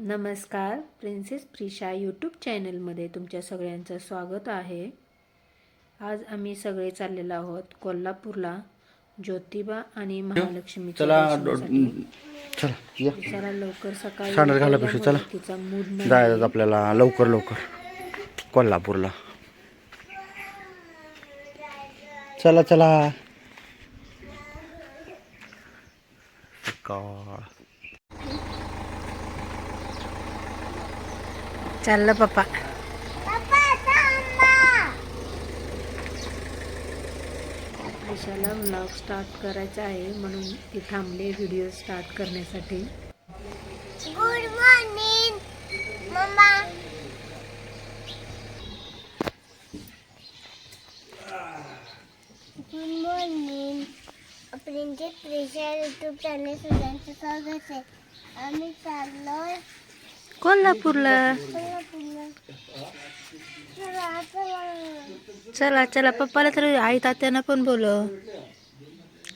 नमस्कार princess Prisha YouTube चॅनलमध्ये तुमच्या सगळ्यांचं स्वागत आहे. आज आम्ही सगळे चाललेलो आहोत कोल्हापूरला. ज्योतिबा आणि महालक्ष्मीच्या चला लवकर सकाळी चला. तिचा मूड जायचं आपल्याला लवकर लवकर. कोल्हापूरला. चला चला. चाललं पप्पा. व्लॉग स्टार्ट करायचा आहे म्हणून ती थांबले व्हिडिओ स्टार्ट करण्यासाठी. Good morning mamma good morning printed pressure YouTube channel सगळ्यांचं स्वागत आहे. आम्ही चाललोय कोल्हापूरला. चला, चला. चला चला पप्पाला तर आई तात्यांना पण बोलव.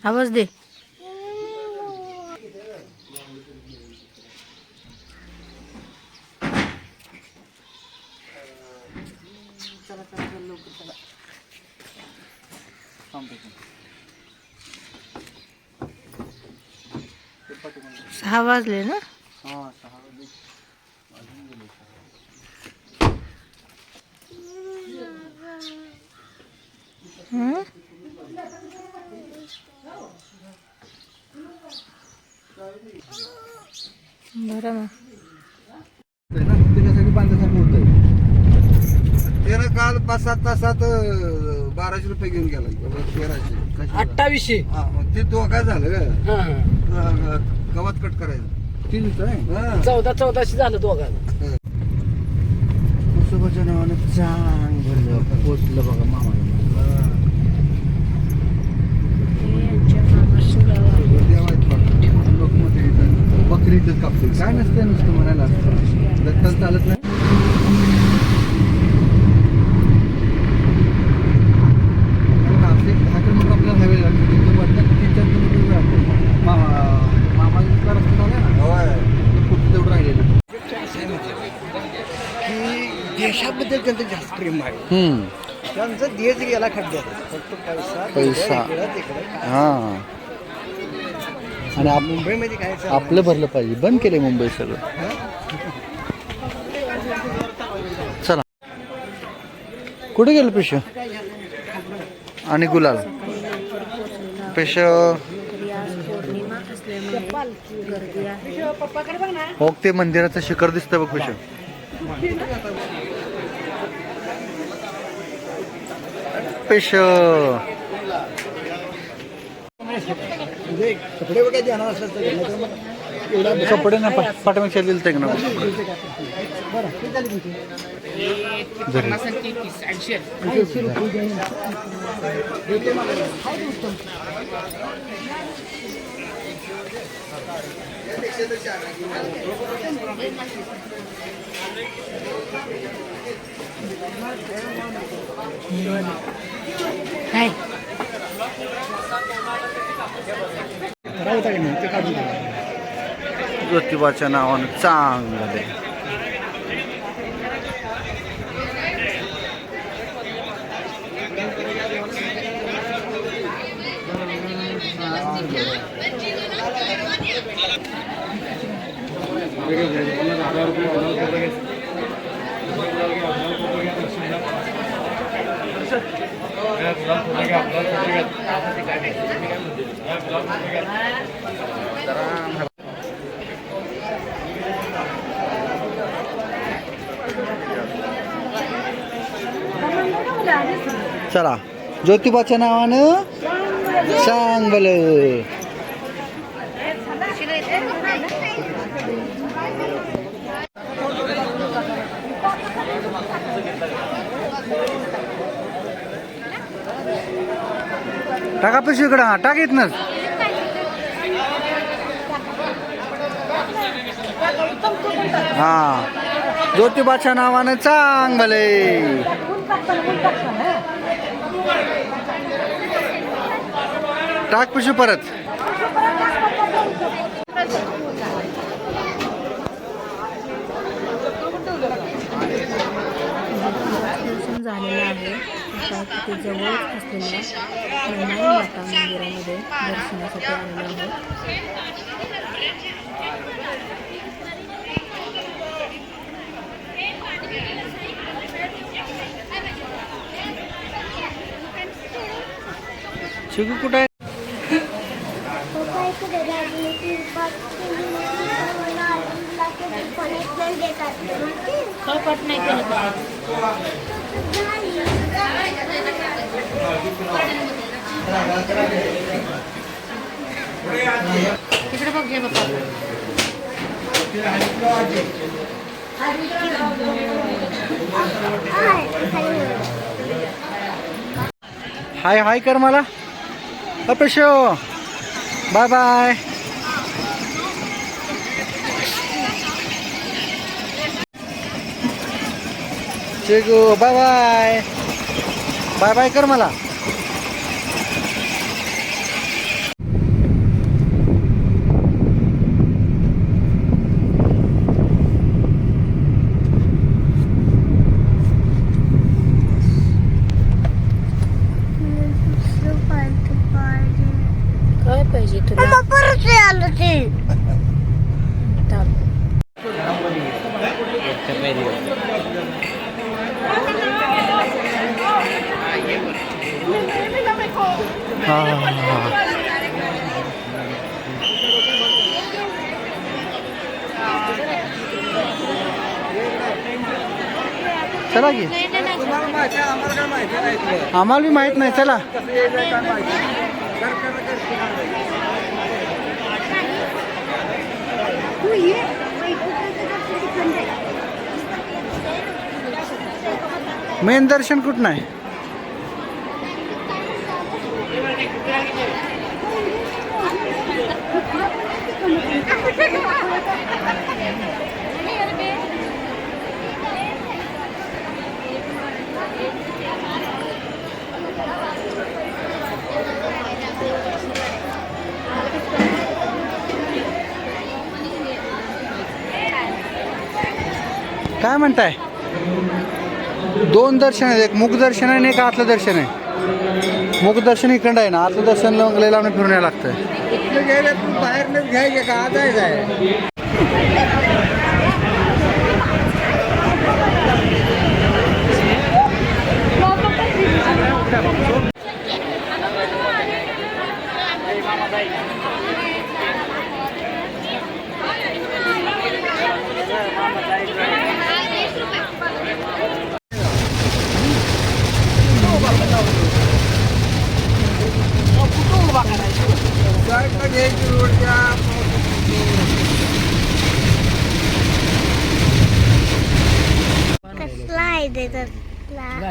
आवाज दे. सहा वाजले ना हं? बरं मग. त्यानं काल पाच सात तासात बाराशे रुपये घेऊन गेला. तेराशे. अठ्ठावीसशे. हा मग ते तो काय झालं गवत कट करायचं. हा. चौदा चौदाशे झालं दोघांना. कुसुबाच्या नावानं चांग भरलं पोचलं बघा मामा इथंच कापतील काय नसतं नुसतं म्हणायला? दत्ताच चालत नाही? देशाबद्दल त्यांचं जास्त प्रेम आहे. हम्म. त्यांचा देश गेला खड्ड्यात. फक्त पैसा पैसा. हा. आणि आप मुंबईमध्ये काय चाललंय? आपलं भरलं पाहिजे. बंद केले मुंबई सगळं. चला. कुठे गेलं पिश आणि गुलाल. पिश हो ते मंदिराचं शिखर दिसतं बघ पिश पिश कपडे वगैरे देणार असलं तर गेलं तर मग एवढा कपडे ना पाठीमागच्या दिल ते ना बरं ते झाली तुमची? ऐंशी रुपये देऊन. देते मला. हाय ते उत्तम. हाय चला. ज्योतिबाच्या नावानं चला ज्योतिबाच्या नावानं टाका पिशवी इकडं. हा टाक येत हा. ज्योतिबाच्या नावानं चांगले टाक पिशवी परत. शकता तिथे जवळच असलेल्या हनुमान माता मंदिरामध्ये दर्शनासाठी आलेलो आहोत शिकू कुठे आहे कळपट नाही केलं तिकडे बघ घे हाय हाय कर मला. अपेशो. Bye bye. Chegu bye bye. Bye bye कर मला काय पाहिजे तुला. परत आलो ते. चला की. आम्हाला बी माहीत नाही चला. मेन दर्शन कुठं आहे? काय म्हणताय? दोन दर्शन आहेत. एक मुख दर्शन आहे आणि एक आतलं दर्शन आहे. मुख दर्शन इकडं आहे ना आतलं दर्शन लंगले लावून फिरून यायला लागतंय. बाहेर घ्यायचे का? आता आहे कसला आहे ते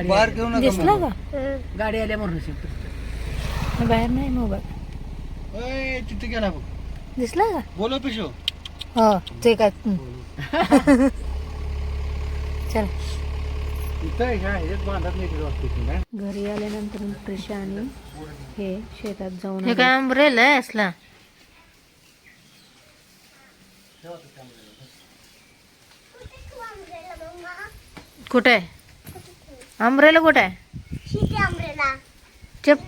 कसला बाहेर घेऊ दिसला का? गाडी आल्या म्हणून शिकतो बाहेर नाही मोबाईल ओय, तिथे गेला बघ. दिसला का? बोलो पिशो हो ते काय हं. चल. इथं आहे का? हेच बांधत नाही तिथे वाटतं इथे, नाही? घरी आल्यानंतर प्रिशा आणि हे शेतात जाऊन हे काय अम्ब्रेल आहे असला? कुठे? आहे अम्ब्रेला कुठे आहे? आंब्रेला. चप.